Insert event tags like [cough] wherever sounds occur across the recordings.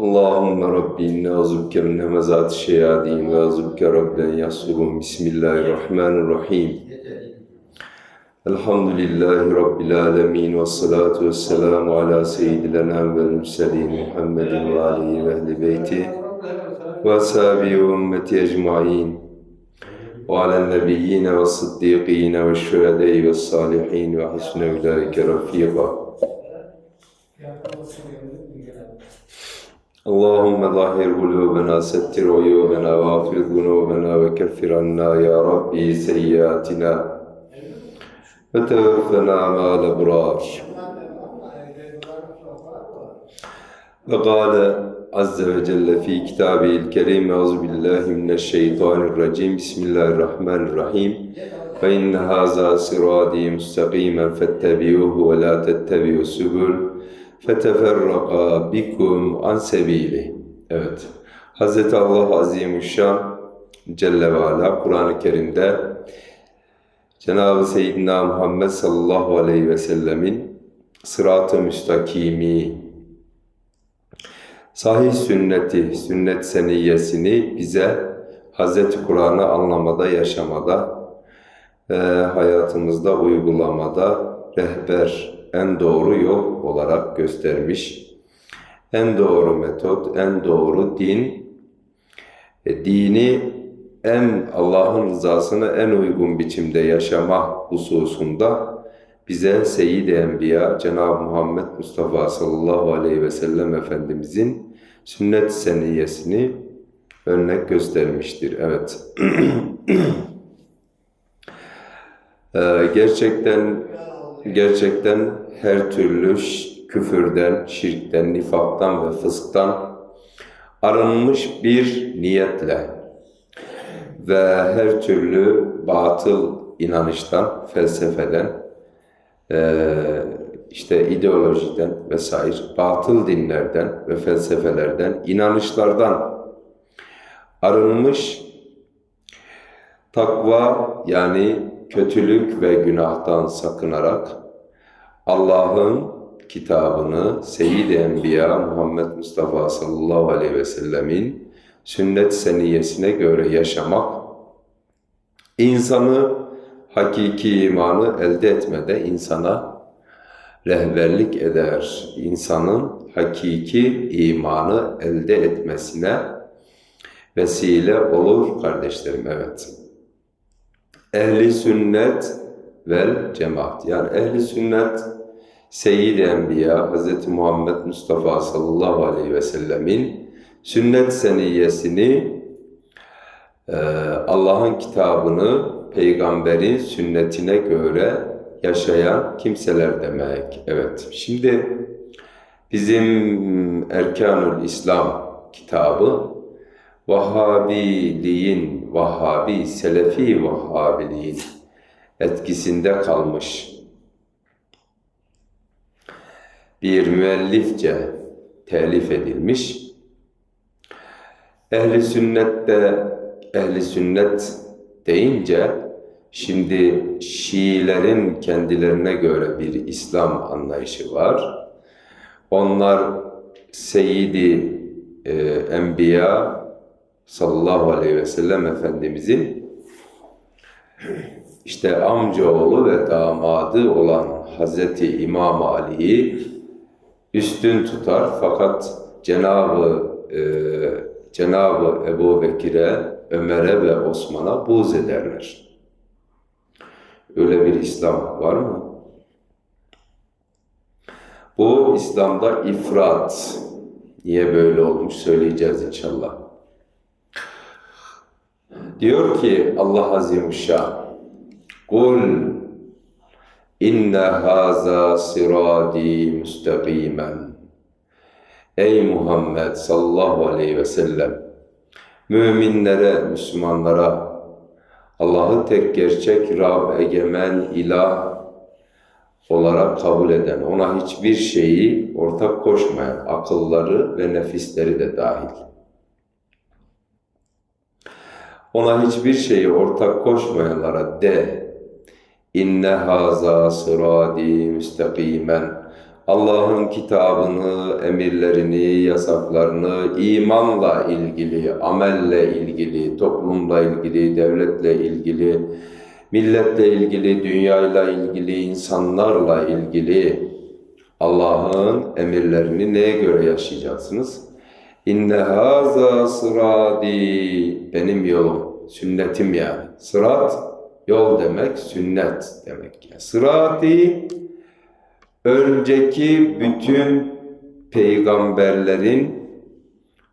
Allahümme Rabbi inne azubke min hemezati şeyadin ve azubke Rabben yasurun. Bismillahirrahmanirrahim. Elhamdülillahi Rabbil alemin ve salatu ve selamu ala seyyidil enam vel mürselin Muhammedin ve alihi ve ehli beyti ve ashabi ve ümmeti ecmain ve alen nebiyyine ve sıddıkine اللهم ظاهر قلوبنا ستر عيوبنا واغفر ذنوبنا وكفر عنا يا ربي سيئاتنا وتوفنا مع الأبرار وقال عز وجل في كتابه الكريم أعوذ بالله من الشيطان الرجيم بسم الله الرحمن الرحيم فإن هذا صراطي مستقيما فاتبعوه ولا تتبعوا السبل feteferraka bikum an sebili. Evet. Hz. Allah Azimüşşan Celle ve Ala Kur'an-ı Kerim'de Cenab-ı Seyyidina Muhammed sallallahu aleyhi ve sellemin sırat-ı müstakimi sahih sünneti, sünnet seniyyesini bize Hz. Kur'an'ı anlamada, yaşamada, e, hayatımızda uygulamada rehber, en doğru yol olarak göstermiş. En doğru metot, en doğru din, e, dini en Allah'ın rızasını en uygun biçimde yaşama hususunda bize Seyyid-i Enbiya Cenab-ı Muhammed Mustafa sallallahu aleyhi ve sellem Efendimizin sünnet seniyyesini örnek göstermiştir. Evet. Ee, [clears throat] gerçekten gerçekten her türlü küfürden, şirkten, nifaktan ve fısktan arınmış bir niyetle ve her türlü batıl inanıştan, felsefeden, eee, işte ideolojiden vesaire, batıl dinlerden ve felsefelerden, inanışlardan arınmış takva yani kötülük ve günahtan sakınarak Allah'ın kitabını Seyyid-i Enbiya Muhammed Mustafa sallallahu aleyhi ve sellemin sünnet seniyesine göre yaşamak insanı hakiki imanı elde etmede insana rehberlik eder. İnsanın hakiki imanı elde etmesine vesile olur kardeşlerim evet. Ehli sünnet vel cemaat. Yani ehli sünnet Seyyid-i Enbiya Hz. Muhammed Mustafa sallallahu aleyhi ve sellemin sünnet seniyyesini e, Allah'ın kitabını peygamberin sünnetine göre yaşayan kimseler demek. Evet. Şimdi bizim Erkanul İslam kitabı Vahhabiliğin, Vahhabi, Selefi Vahhabiliğin etkisinde kalmış bir müellifçe telif edilmiş. Ehli sünnette, ehli sünnet deyince şimdi Şiilerin kendilerine göre bir İslam anlayışı var. Onlar Seyyidi e, Enbiya sallallahu aleyhi ve sellem Efendimizin işte amcaoğlu ve damadı olan Hazreti İmam Ali'yi üstün tutar fakat Cenabı e, Cenabı Ebu Bekir'e, Ömer'e ve Osman'a buğz ederler. Öyle bir İslam var mı? Bu İslam'da ifrat. Niye böyle olmuş söyleyeceğiz inşallah. Diyor ki Allah Azimuşşan Kul inne haza siradi müstakimen Ey Muhammed sallallahu aleyhi ve sellem müminlere, Müslümanlara Allah'ı tek gerçek Rab, egemen, ilah olarak kabul eden, ona hiçbir şeyi ortak koşmayan akılları ve nefisleri de dahil. Ona hiçbir şeyi ortak koşmayanlara de, inne haza sıradi müstakimen Allah'ın kitabını, emirlerini, yasaklarını, imanla ilgili, amelle ilgili, toplumla ilgili, devletle ilgili, milletle ilgili, dünyayla ilgili, insanlarla ilgili Allah'ın emirlerini neye göre yaşayacaksınız? İnne haza sıradi benim yolum, sünnetim yani. Sırat yol demek, sünnet demek. Yani. Sıradi önceki bütün peygamberlerin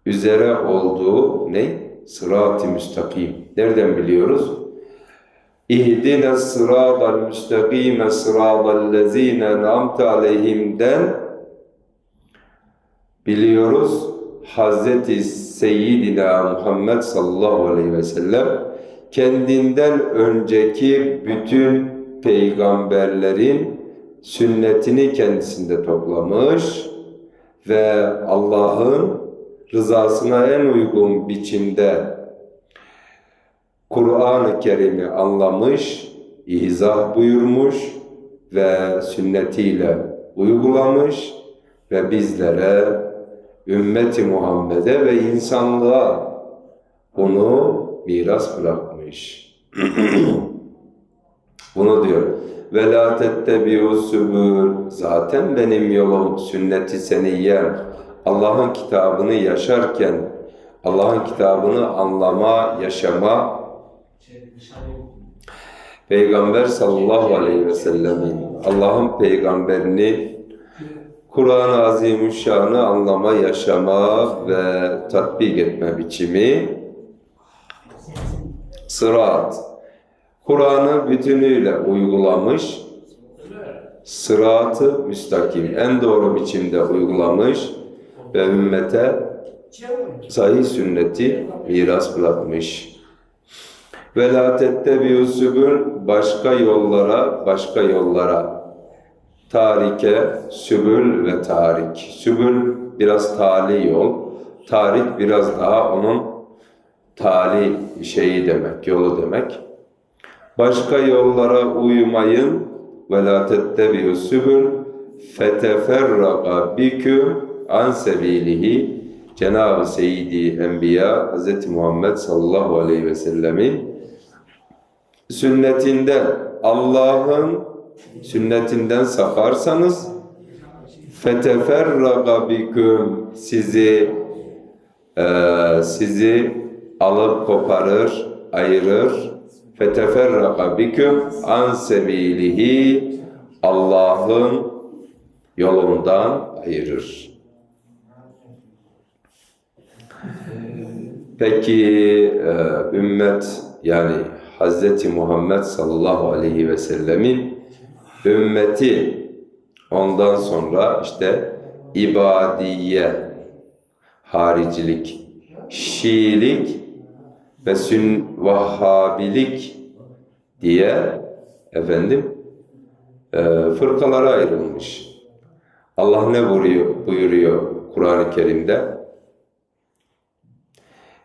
üzere olduğu ne? Sırat-ı müstakim. Nereden biliyoruz? İhdine sıratal müstakime sıratal lezine namte aleyhimden biliyoruz. Hazreti Seyyidina Muhammed sallallahu aleyhi ve sellem kendinden önceki bütün peygamberlerin sünnetini kendisinde toplamış ve Allah'ın rızasına en uygun biçimde Kur'an-ı Kerim'i anlamış, izah buyurmuş ve sünnetiyle uygulamış ve bizlere, ümmeti Muhammed'e ve insanlığa bunu miras bırakmış. [clears throat] bunu diyor. Ve la tettebi'u sübül. Zaten benim yolum sünneti seniyyen. Allah'ın kitabını yaşarken, Allah'ın kitabını anlama, yaşama, Peygamber sallallahu aleyhi ve sellemin, Allah'ın peygamberini, Kur'an-ı Azimüşşan'ı anlama, yaşama ve tatbik etme biçimi, sırat, Kur'an'ı bütünüyle uygulamış, sıratı müstakim, en doğru biçimde uygulamış ve ümmete sahih sünneti miras bırakmış. Ve la tettebi'u sübül başka yollara, başka yollara. Tarike, sübül ve tarik. Sübül biraz tali yol, tarik biraz daha onun tali şeyi demek, yolu demek. Başka yollara uymayın ve la tettebi'u sübül feteferraka biküm an sebilihi Cenab-ı Seyyidi Enbiya Hz. Muhammed sallallahu aleyhi ve sellemin sünnetinden Allah'ın sünnetinden saparsanız feteferraka biküm sizi eee, sizi alıp koparır, ayırır. Feteferraka biküm an sebilihi Allah'ın yolundan ayırır. Peki e, ümmet yani Hz. Muhammed sallallahu aleyhi ve sellemin ümmeti ondan sonra işte ibadiye, haricilik, Şiilik ve sün Vahhabilik diye efendim e, fırkalara ayrılmış. Allah ne buyuruyor, buyuruyor Kur'an-ı Kerim'de?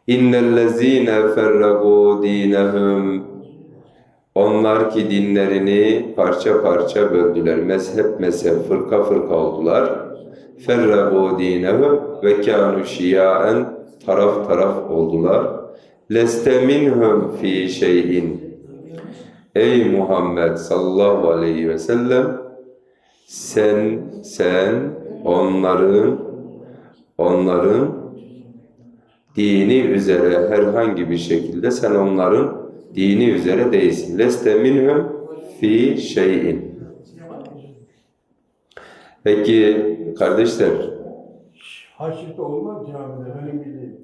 İnnellezîne ferragû dînehum Onlar ki dinlerini parça parça böldüler. Mezhep mezhep, fırka fırka oldular. Ferragû dînehum ve kânû şiyaen taraf taraf oldular. Leste minhum fî şeyin Ey Muhammed sallallahu aleyhi ve sellem sen sen onların onların dini üzere herhangi bir şekilde sen onların dini üzere değilsin. Leste minhum fi şeyin. Peki kardeşler, Haşirde olmaz camide bildiğim.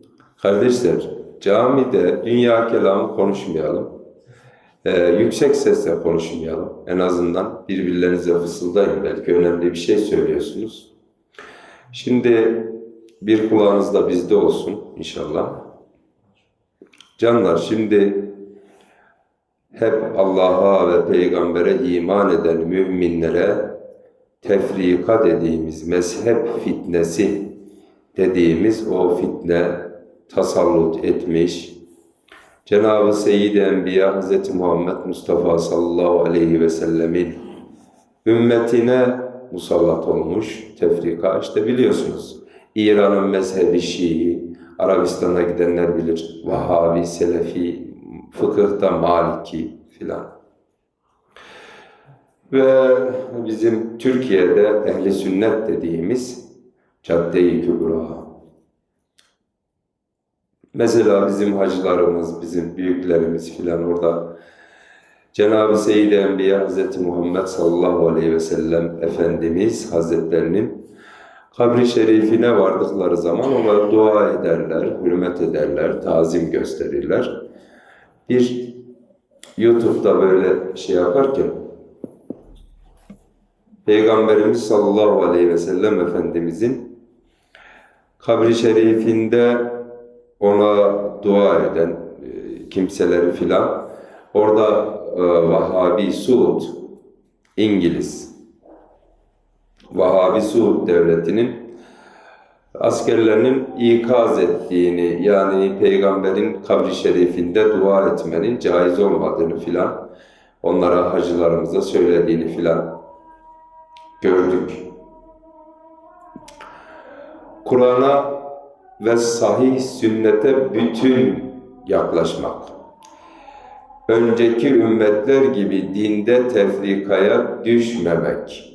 kardeşler camide dünya kelamı konuşmayalım. Ee, yüksek sesle konuşmayalım. En azından birbirlerinize fısıldayın. Belki önemli bir şey söylüyorsunuz. Şimdi bir kulağınız da bizde olsun inşallah. Canlar şimdi hep Allah'a ve peygambere iman eden müminlere tefrika dediğimiz mezhep fitnesi dediğimiz o fitne tasallut etmiş. Cenab-ı Seyyid-i Enbiya Hz. Muhammed Mustafa sallallahu aleyhi ve sellemin ümmetine musallat olmuş tefrika işte biliyorsunuz. İran'ın mezhebi Şii, Arabistan'a gidenler bilir. Vahabi, Selefi, fıkıhta Maliki filan. Ve bizim Türkiye'de ehli sünnet dediğimiz cadde-i kübra. Mesela bizim hacılarımız, bizim büyüklerimiz filan orada Cenab-ı Seyyid-i Enbiya Hz. Muhammed sallallahu aleyhi ve sellem Efendimiz Hazretlerinin kabri şerifine vardıkları zaman ona dua ederler, hürmet ederler, tazim gösterirler. Bir YouTube'da böyle şey yaparken Peygamberimiz sallallahu aleyhi ve sellem Efendimizin kabri şerifinde ona dua eden e, kimseleri filan. Orada e, Vahabi Suud İngiliz Vahabi Suud devletinin askerlerinin ikaz ettiğini yani peygamberin kabri şerifinde dua etmenin caiz olmadığını filan onlara hacılarımıza söylediğini filan gördük. Kur'an'a ve sahih sünnete bütün yaklaşmak. Önceki ümmetler gibi dinde tefrikaya düşmemek.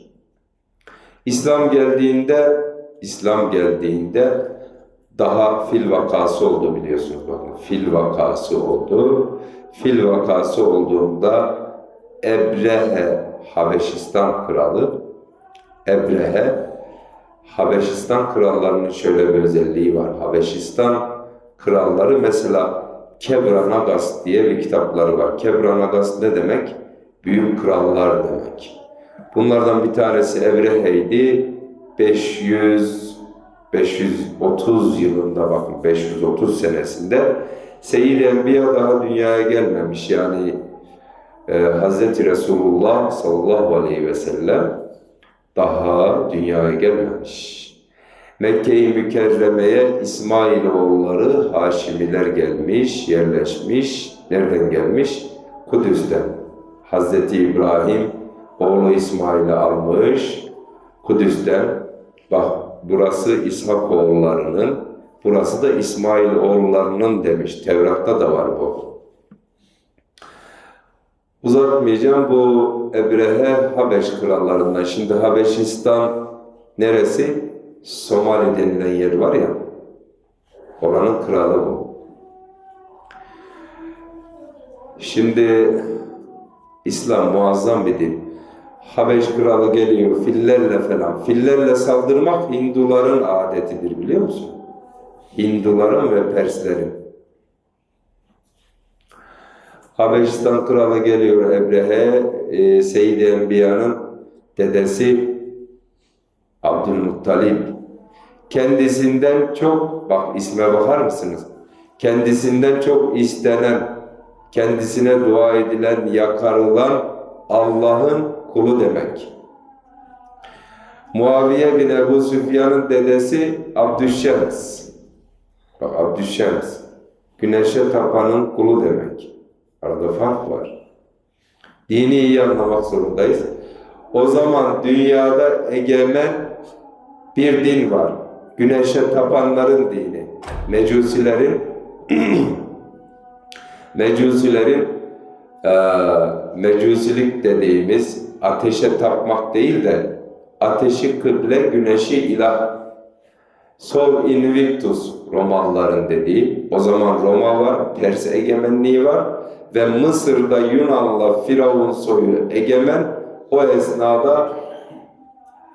İslam geldiğinde İslam geldiğinde daha fil vakası oldu biliyorsunuz bakın. Fil vakası oldu. Fil vakası olduğunda Ebrehe Habeşistan kralı Ebrehe Habeşistan krallarının şöyle bir özelliği var. Habeşistan kralları mesela Kebranagas diye bir kitapları var. Kebranagas ne demek? Büyük krallar demek. Bunlardan bir tanesi Ebrehe'ydi. 500 530 yılında bakın 530 senesinde Seyyid-i Enbiya daha dünyaya gelmemiş. Yani e, Hz. Resulullah sallallahu aleyhi ve sellem daha dünyaya gelmemiş. Mekke-i Mükerreme'ye İsmailoğulları Haşimiler gelmiş, yerleşmiş. Nereden gelmiş? Kudüs'ten. Hazreti İbrahim oğlu İsmail'i almış. Kudüs'ten bak burası İshak oğullarının, burası da İsmail oğullarının demiş. Tevrat'ta da var bu. Uzatmayacağım bu Ebrehe Habeş krallarından. Şimdi Habeşistan neresi? Somali denilen yer var ya. Oranın kralı bu. Şimdi İslam muazzam bir din. Habeş kralı geliyor fillerle falan. Fillerle saldırmak Hinduların adetidir biliyor musun? Hinduların ve Perslerin. Habeşistan kralı geliyor Ebrehe, e, Seyyid-i Enbiya'nın dedesi Abdülmuttalip. Kendisinden çok, bak isme bakar mısınız? Kendisinden çok istenen, kendisine dua edilen, yakarılan Allah'ın kulu demek. Muaviye bin Ebu Süfyan'ın dedesi Abdüşşems. Bak Abdüşşems. Güneşe tapanın kulu demek. Arada fark var. Dini iyi anlamak zorundayız. O zaman dünyada egemen bir din var. Güneşe tapanların dini. Mecusilerin [clears throat] Mecusilerin e, mecusilik dediğimiz ateşe tapmak değil de ateşi kıble, güneşi ilah. Sol invictus Romalıların dediği. O zaman Roma var, Pers egemenliği var ve Mısır'da Yunan'la Firavun soyu egemen. O esnada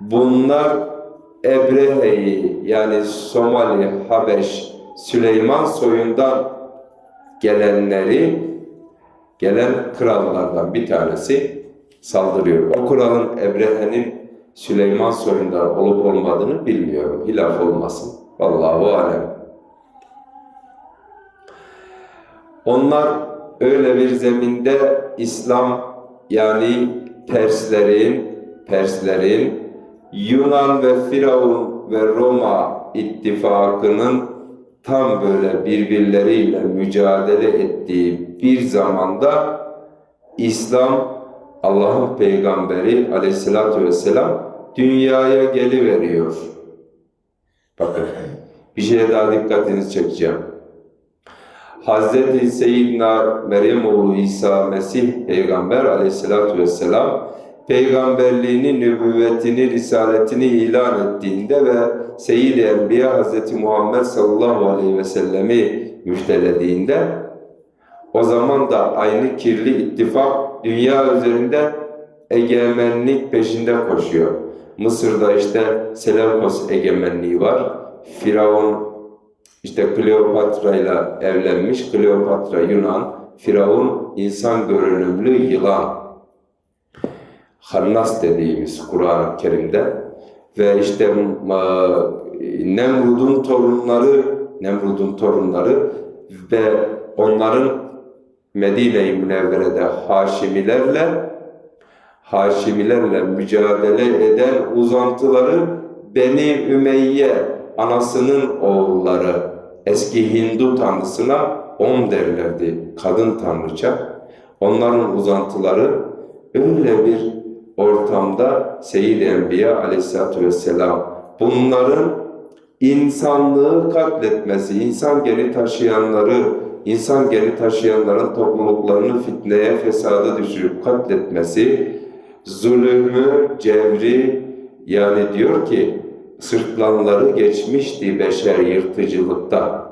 bunlar Ebrehe'yi yani Somali, Habeş, Süleyman soyundan gelenleri gelen krallardan bir tanesi saldırıyor. O kralın Ebrehe'nin Süleyman soyundan olup olmadığını bilmiyorum. Hilaf olmasın. Vallahu alem. Onlar öyle bir zeminde İslam yani Perslerin Perslerin Yunan ve Firavun ve Roma ittifakının tam böyle birbirleriyle mücadele ettiği bir zamanda İslam Allah'ın peygamberi aleyhissalatü vesselam dünyaya geliveriyor. Bakın bir şeye daha dikkatinizi çekeceğim. Hazreti Seyyidina Meryem oğlu İsa Mesih Peygamber aleyhissalatü vesselam peygamberliğini, nübüvvetini, risaletini ilan ettiğinde ve Seyyid-i Enbiya Hazreti Muhammed sallallahu aleyhi ve sellemi müjdelediğinde o zaman da aynı kirli ittifak dünya üzerinde egemenlik peşinde koşuyor. Mısır'da işte Seleukos egemenliği var. Firavun işte Kleopatra ile evlenmiş. Kleopatra Yunan, Firavun insan görünümlü yılan. Hannas dediğimiz Kur'an-ı Kerim'de ve işte e, Nemrud'un torunları Nemrud'un torunları ve onların Medine-i Münevvere'de Haşimilerle Haşimilerle mücadele eden uzantıları Beni Ümeyye anasının oğulları eski Hindu tanrısına On derlerdi kadın tanrıça. Onların uzantıları öyle bir ortamda Seyyid-i Enbiya aleyhissalatü vesselam bunların insanlığı katletmesi, insan geni taşıyanları, insan geni taşıyanların topluluklarını fitneye, fesada düşürüp katletmesi, zulümü, cevri, yani diyor ki sırtlanları geçmişti beşer yırtıcılıkta.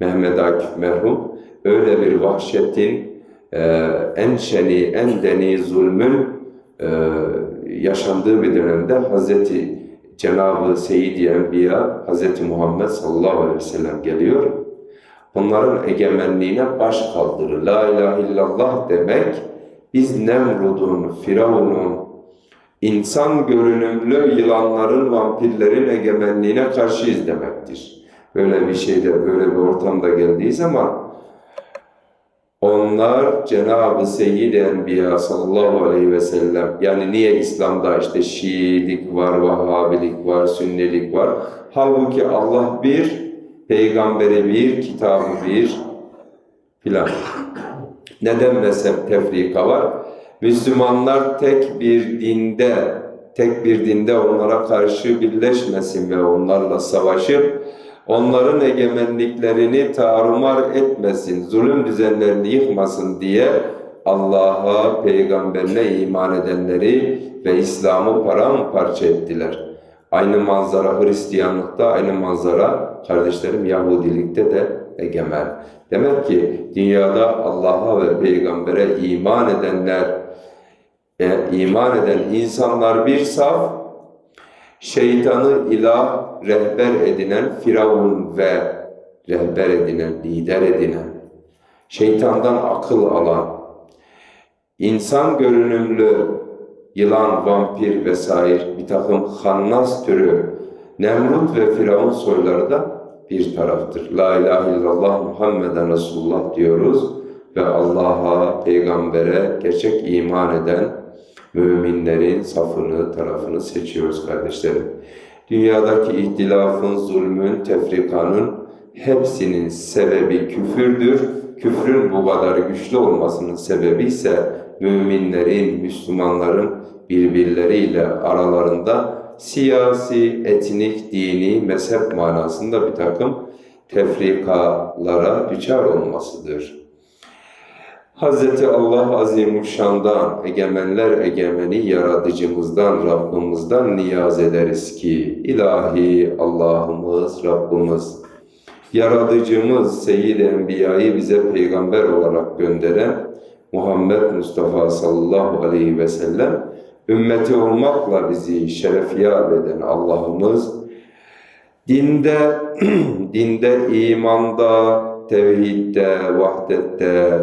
Mehmet Akif merhum öyle bir vahşetin, e, en şeni, en deni zulmün e, yaşandığı bir dönemde Hazreti Cenab-ı Seyyid-i Enbiya Hazreti Muhammed sallallahu aleyhi ve sellem geliyor. Onların egemenliğine baş kaldırır. La ilahe illallah demek biz Nemrud'un, Firavun'un, insan görünümlü yılanların, vampirlerin egemenliğine karşıyız demektir. Böyle bir şeyde, böyle bir ortamda geldiği zaman onlar Cenab-ı Seyyid Enbiya sallallahu aleyhi ve sellem yani niye İslam'da işte Şiilik var, Vahhabilik var, Sünnilik var. Halbuki Allah bir, peygamberi bir, kitabı bir filan. Neden mezhep tefrika var? Müslümanlar tek bir dinde, tek bir dinde onlara karşı birleşmesin ve onlarla savaşıp onların egemenliklerini tarumar etmesin, zulüm düzenlerini yıkmasın diye Allah'a, peygamberine iman edenleri ve İslam'ı paramparça ettiler. Aynı manzara Hristiyanlıkta, aynı manzara kardeşlerim Yahudilikte de egemen. Demek ki dünyada Allah'a ve peygambere iman edenler, e, iman eden insanlar bir saf, şeytanı ilah, rehber edinen Firavun ve rehber edinen, lider edinen, şeytandan akıl alan, insan görünümlü yılan, vampir vesaire bir takım hannas türü Nemrut ve Firavun soyları da bir taraftır. La ilahe illallah Muhammeden Resulullah diyoruz ve Allah'a, peygambere gerçek iman eden müminlerin safını, tarafını seçiyoruz kardeşlerim. Dünyadaki ihtilafın, zulmün, tefrikanın hepsinin sebebi küfürdür. Küfrün bu kadar güçlü olmasının sebebi ise müminlerin, Müslümanların birbirleriyle aralarında siyasi, etnik, dini, mezhep manasında bir takım tefrikalara düçar olmasıdır. Hz. Allah Azimuşşan'dan, egemenler egemeni yaratıcımızdan, Rabbimizden niyaz ederiz ki, ilahi Allah'ımız, Rabbimiz, yaratıcımız Seyyid Enbiya'yı bize peygamber olarak gönderen Muhammed Mustafa sallallahu aleyhi ve sellem, ümmeti olmakla bizi şerefiyat eden Allah'ımız, dinde, [clears throat] dinde, imanda, tevhidde, vahdette,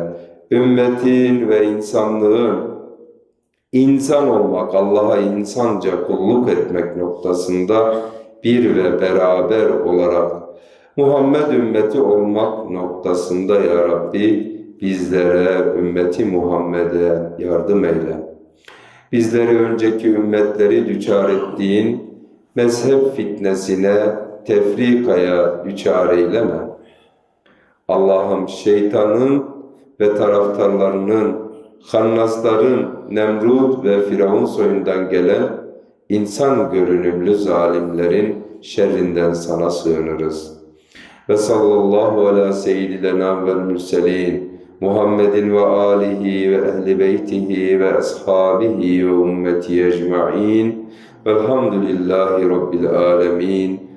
ümmetin ve insanlığın insan olmak, Allah'a insanca kulluk etmek noktasında bir ve beraber olarak Muhammed ümmeti olmak noktasında ya Rabbi bizlere, ümmeti Muhammed'e yardım eyle. Bizleri önceki ümmetleri düçar ettiğin mezhep fitnesine, tefrikaya düçar eyleme. Allah'ım şeytanın ve taraftarlarının, hannasların, Nemrut ve Firavun soyundan gelen insan görünümlü zalimlerin şerrinden sana sığınırız. Ve sallallahu ala seyyidina vel mürselin Muhammedin ve alihi ve ehli beytihi ve ashabihi ve ümmeti ecma'in velhamdülillahi rabbil alemin.